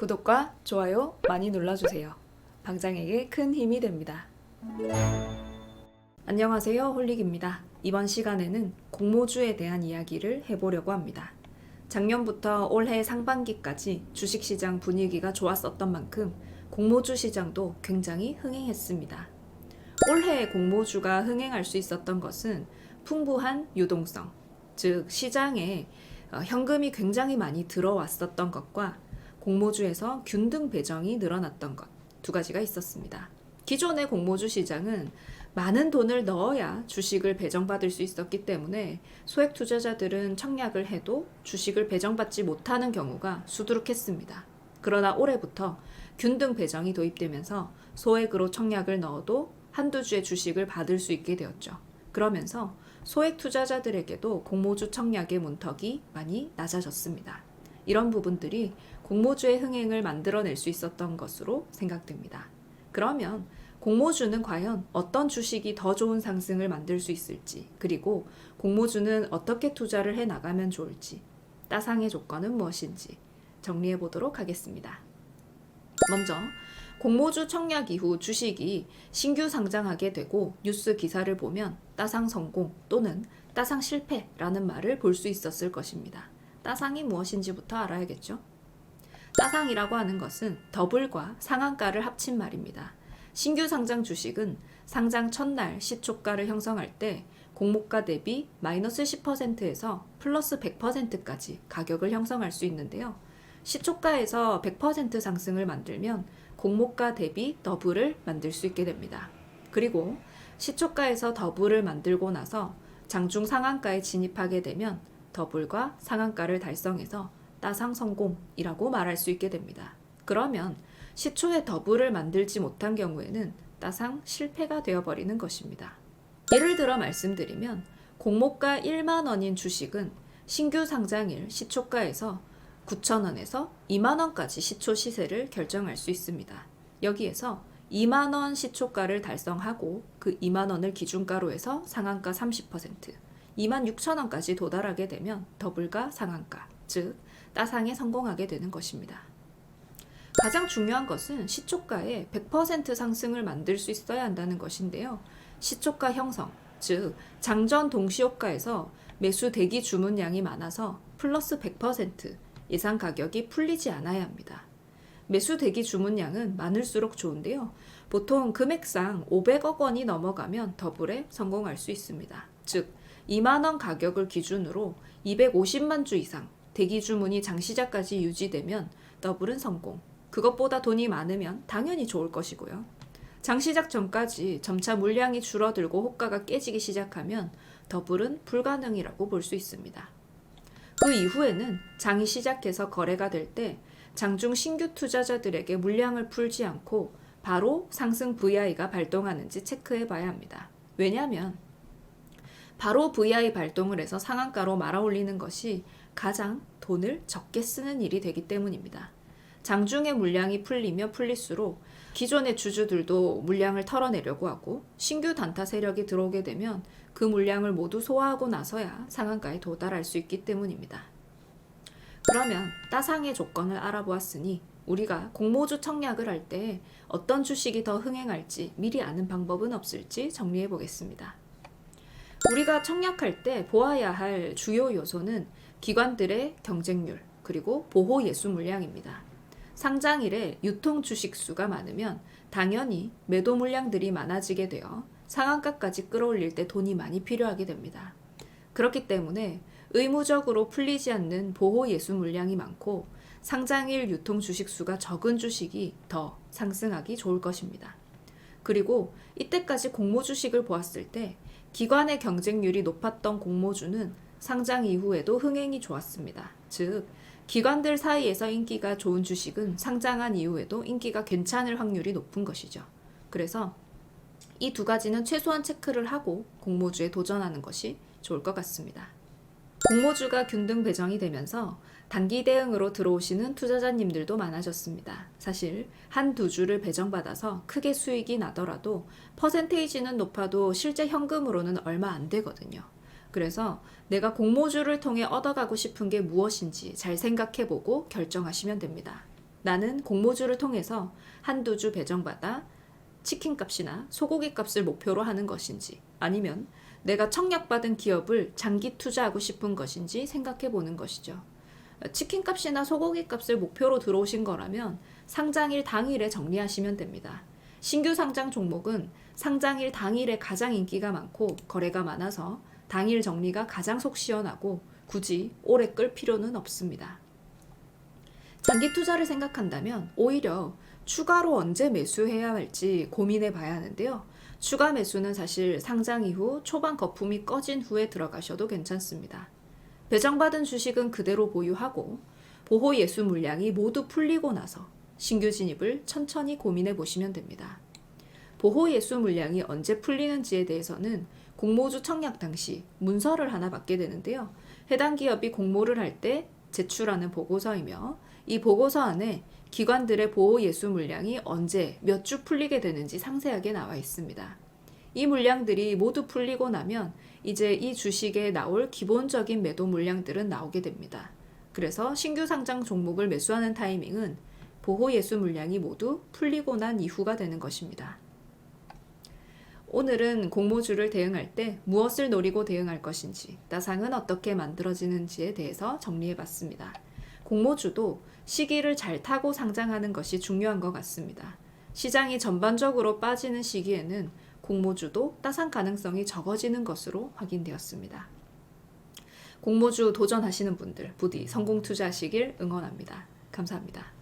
구독과 좋아요 많이 눌러주세요. 방장에게 큰 힘이 됩니다. 안녕하세요. 홀릭입니다. 이번 시간에는 공모주에 대한 이야기를 해보려고 합니다. 작년부터 올해 상반기까지 주식시장 분위기가 좋았었던 만큼 공모주 시장도 굉장히 흥행했습니다. 올해 공모주가 흥행할 수 있었던 것은 풍부한 유동성, 즉 시장에 어, 현금이 굉장히 많이 들어왔었던 것과 공모주에서 균등 배정이 늘어났던 것 두 가지가 있었습니다. 기존의 공모주 시장은 많은 돈을 넣어야 주식을 배정받을 수 있었기 때문에 소액 투자자들은 청약을 해도 주식을 배정받지 못하는 경우가 수두룩했습니다. 그러나 올해부터 균등 배정이 도입되면서 소액으로 청약을 넣어도 한두 주의 주식을 받을 수 있게 되었죠. 그러면서 소액 투자자들에게도 공모주 청약의 문턱이 많이 낮아졌습니다. 이런 부분들이 공모주의 흥행을 만들어낼 수 있었던 것으로 생각됩니다. 그러면 공모주는 과연 어떤 주식이 더 좋은 상승을 만들 수 있을지, 그리고 공모주는 어떻게 투자를 해 나가면 좋을지, 따상의 조건은 무엇인지 정리해 보도록 하겠습니다. 먼저 공모주 청약 이후 주식이 신규 상장하게 되고 뉴스 기사를 보면 따상 성공 또는 따상 실패라는 말을 볼 수 있었을 것입니다. 따상이 무엇인지부터 알아야겠죠. 따상이라고 하는 것은 더블과 상한가를 합친 말입니다. 신규 상장 주식은 상장 첫날 시초가를 형성할 때 공모가 대비 마이너스 10%에서 플러스 100%까지 가격을 형성할 수 있는데요. 시초가에서 100% 상승을 만들면 공모가 대비 더블을 만들 수 있게 됩니다. 그리고 시초가에서 더블을 만들고 나서 장중 상한가에 진입하게 되면 더블과 상한가를 달성해서 따상 성공이라고 말할 수 있게 됩니다. 그러면 시초에 더블을 만들지 못한 경우에는 따상 실패가 되어버리는 것입니다. 예를 들어 말씀드리면 공모가 1만 원인 주식은 신규 상장일 시초가에서 9천 원에서 2만 원까지 시초 시세를 결정할 수 있습니다. 여기에서 2만 원 시초가를 달성하고 그 2만 원을 기준가로 해서 상한가 30%, 2만 6천 원까지 도달하게 되면 더블과 상한가, 즉 따상에 성공하게 되는 것입니다. 가장 중요한 것은 시초가에 100% 상승을 만들 수 있어야 한다는 것인데요. 시초가 형성, 즉 장전 동시효과에서 매수 대기 주문량이 많아서 플러스 100% 예상 가격이 풀리지 않아야 합니다. 매수 대기 주문량은 많을수록 좋은데요. 보통 금액상 500억 원이 넘어가면 더블에 성공할 수 있습니다. 즉 2만 원 가격을 기준으로 250만 주 이상 대기 주문이 장시자까지 유지되면 더블은 성공. 그것보다 돈이 많으면 당연히 좋을 것이고요. 장시작 전까지 점차 물량이 줄어들고 호가가 깨지기 시작하면 더블은 불가능이라고 볼 수 있습니다. 그 이후에는 장이 시작해서 거래가 될 때 장중 신규 투자자들에게 물량을 풀지 않고 바로 상승 VI가 발동하는지 체크해 봐야 합니다. 왜냐하면 바로 VI 발동을 해서 상한가로 말아 올리는 것이 가장 돈을 적게 쓰는 일이 되기 때문입니다. 장중에 물량이 풀리며 풀릴수록 기존의 주주들도 물량을 털어내려고 하고 신규 단타 세력이 들어오게 되면 그 물량을 모두 소화하고 나서야 상한가에 도달할 수 있기 때문입니다. 그러면 따상의 조건을 알아보았으니 우리가 공모주 청약을 할 때 어떤 주식이 더 흥행할지 미리 아는 방법은 없을지 정리해 보겠습니다. 우리가 청약할 때 보아야 할 주요 요소는 기관들의 경쟁률 그리고 보호 예수 물량입니다. 상장일에 유통 주식 수가 많으면 당연히 매도 물량들이 많아지게 되어 상한가까지 끌어올릴 때 돈이 많이 필요하게 됩니다. 그렇기 때문에 의무적으로 풀리지 않는 보호 예수 물량이 많고 상장일 유통 주식 수가 적은 주식이 더 상승하기 좋을 것입니다. 그리고 이때까지 공모 주식을 보았을 때 기관의 경쟁률이 높았던 공모주는 상장 이후에도 흥행이 좋았습니다. 즉, 기관들 사이에서 인기가 좋은 주식은 상장한 이후에도 인기가 괜찮을 확률이 높은 것이죠. 그래서 이 두 가지는 최소한 체크를 하고 공모주에 도전하는 것이 좋을 것 같습니다. 공모주가 균등 배정이 되면서 단기 대응으로 들어오시는 투자자님들도 많아졌습니다. 사실 한 두 주를 배정받아서 크게 수익이 나더라도 퍼센테이지는 높아도 실제 현금으로는 얼마 안 되거든요. 그래서 내가 공모주를 통해 얻어가고 싶은 게 무엇인지 잘 생각해보고 결정하시면 됩니다. 나는 공모주를 통해서 한두 주 배정받아 치킨 값이나 소고기 값을 목표로 하는 것인지 아니면 내가 청약받은 기업을 장기 투자하고 싶은 것인지 생각해 보는 것이죠. 치킨 값이나 소고기 값을 목표로 들어오신 거라면 상장일 당일에 정리하시면 됩니다. 신규 상장 종목은 상장일 당일에 가장 인기가 많고 거래가 많아서 당일 정리가 가장 속 시원하고 굳이 오래 끌 필요는 없습니다. 장기 투자를 생각한다면 오히려 추가로 언제 매수해야 할지 고민해 봐야 하는데요. 추가 매수는 사실 상장 이후 초반 거품이 꺼진 후에 들어가셔도 괜찮습니다. 배정받은 주식은 그대로 보유하고 보호 예수 물량이 모두 풀리고 나서 신규 진입을 천천히 고민해 보시면 됩니다. 보호 예수 물량이 언제 풀리는지에 대해서는 공모주 청약 당시 문서를 하나 받게 되는데요. 해당 기업이 공모를 할 때 제출하는 보고서이며 이 보고서 안에 기관들의 보호 예수 물량이 언제 몇 주 풀리게 되는지 상세하게 나와 있습니다. 이 물량들이 모두 풀리고 나면 이제 이 주식에 나올 기본적인 매도 물량들은 나오게 됩니다. 그래서 신규 상장 종목을 매수하는 타이밍은 보호 예수 물량이 모두 풀리고 난 이후가 되는 것입니다. 오늘은 공모주를 대응할 때 무엇을 노리고 대응할 것인지, 따상은 어떻게 만들어지는지에 대해서 정리해 봤습니다. 공모주도 시기를 잘 타고 상장하는 것이 중요한 것 같습니다. 시장이 전반적으로 빠지는 시기에는 공모주도 따상 가능성이 적어지는 것으로 확인되었습니다. 공모주 도전하시는 분들 부디 성공 투자하시길 응원합니다. 감사합니다.